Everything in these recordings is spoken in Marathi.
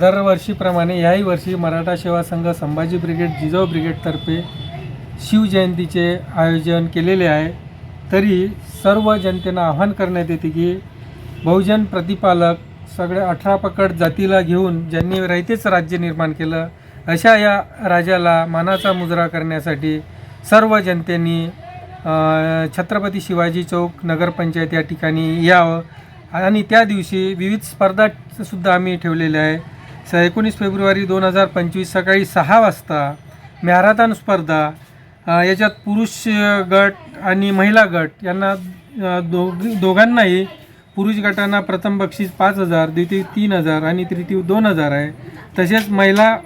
दरवर्षीप्रमाणे याही वर्षी मराठा सेवा संघ संभाजी ब्रिगेड जिजाऊ ब्रिगेडतर्फे शिवजयंतीचे आयोजन केलेले आहे. तरी सर्व जनतेनं आव्हान करण्यात येते की बहुजन प्रतिपालक सगळे अठरा पकड जातीला घेऊन ज्यांनी रयतेच राज्य निर्माण केलं अशा या राजाला मानाचा मुजरा करण्यासाठी सर्व जनतेनी छत्रपती शिवाजी चौक नगरपंचायत या ठिकाणी यावं. आणि त्या दिवशी विविध स्पर्धा सुद्धा आम्ही ठेवलेल्या आहे. स एकोणीस फेब्रुवारी दोन हजार पंचवीस सकाळी सहा वाजता मॅराथॉन स्पर्धा याच्यात पुरुष गट आणि महिला गट यांना अ, दोघ दोघांनाही पुरुष गटांना प्रथम बक्षीस पाच हजार द्वितीय तीन हजार आणि तृतीय दोन हजार आहे. तसेच महिला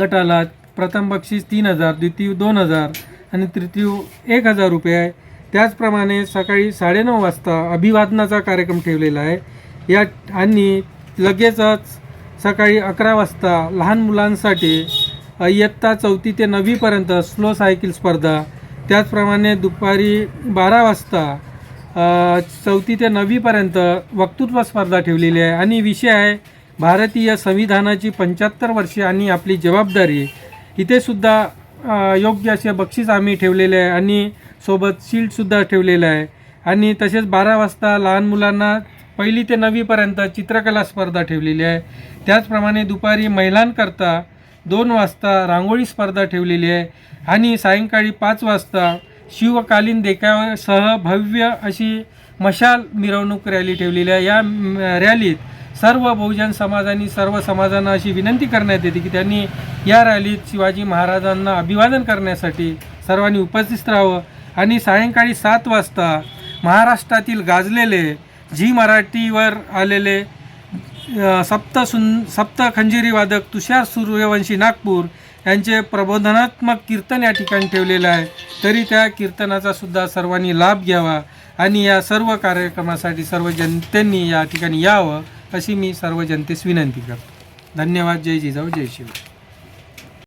गटाला प्रथम बक्षीस तीन हजार द्वितीय दोन हजार आणि तृतीय एक हजार रुपये आहे. त्याचप्रमाणे सकाळी साडेनऊ वाजता अभिवादनाचा कार्यक्रम ठेवलेला आहे. या आणि लगेचच सकाळी अकरा वाजता लहान मुलांसाठी इयत्ता चौथी ते नववीपर्यंत स्लो सायकल स्पर्धा. त्याचप्रमाणे दुपारी बारा वाजता चौथी ते नववीपर्यंत वक्तृत्व स्पर्धा ठेवलेली आहे. आणि विषय आहे भारतीय संविधानाची पंच्याहत्तर वर्षे आणि आपली जबाबदारी. इथेसुद्धा योग्य असे बक्षीस आम्ही ठेवलेले आहे आणि सोबत शील्डसुद्धा ठेवलेलं आहे. आणि तसेच बारा वाजता लहान मुलांना पहिली ते नववीपर्यंत चित्रकला स्पर्धा ठेवलेली आहे. त्याचप्रमाणे दुपारी महिलांकरता दोन वाजता रांगोळी स्पर्धा ठेवलेली आहे आणि सायंकाळी पाच वाजता शिवकालीन देखाव्यासह भव्य अशी मशाल मिरवणूक रॅली ठेवलेली आहे. या रॅलीत सर्व बहुजन समाजाने सर्व समाजांना अशी विनंती करण्यात येते की त्यांनी या रॅलीत शिवाजी महाराजांना अभिवादन करण्यासाठी सर्वांनी उपस्थित राहावं. आणि सायंकाळी सात वाजता महाराष्ट्रातील गाजलेले झी मराठीवर आलेले सप्त सुन सप्त खंजिरी वादक तुषार सूर्यवंशी नागपूर यांचे प्रबोधनात्मक कीर्तन या ठिकाणी ठेवलेलं आहे. तरी त्या कीर्तनाचा सुद्धा सर्वांनी लाभ घ्यावा आणि या सर्व कार्यक्रमासाठी सर्व जनतेंनी या ठिकाणी यावं अशी मी सर्व जनतेस विनंती करतो. धन्यवाद. जय जिजाऊ. जय शिव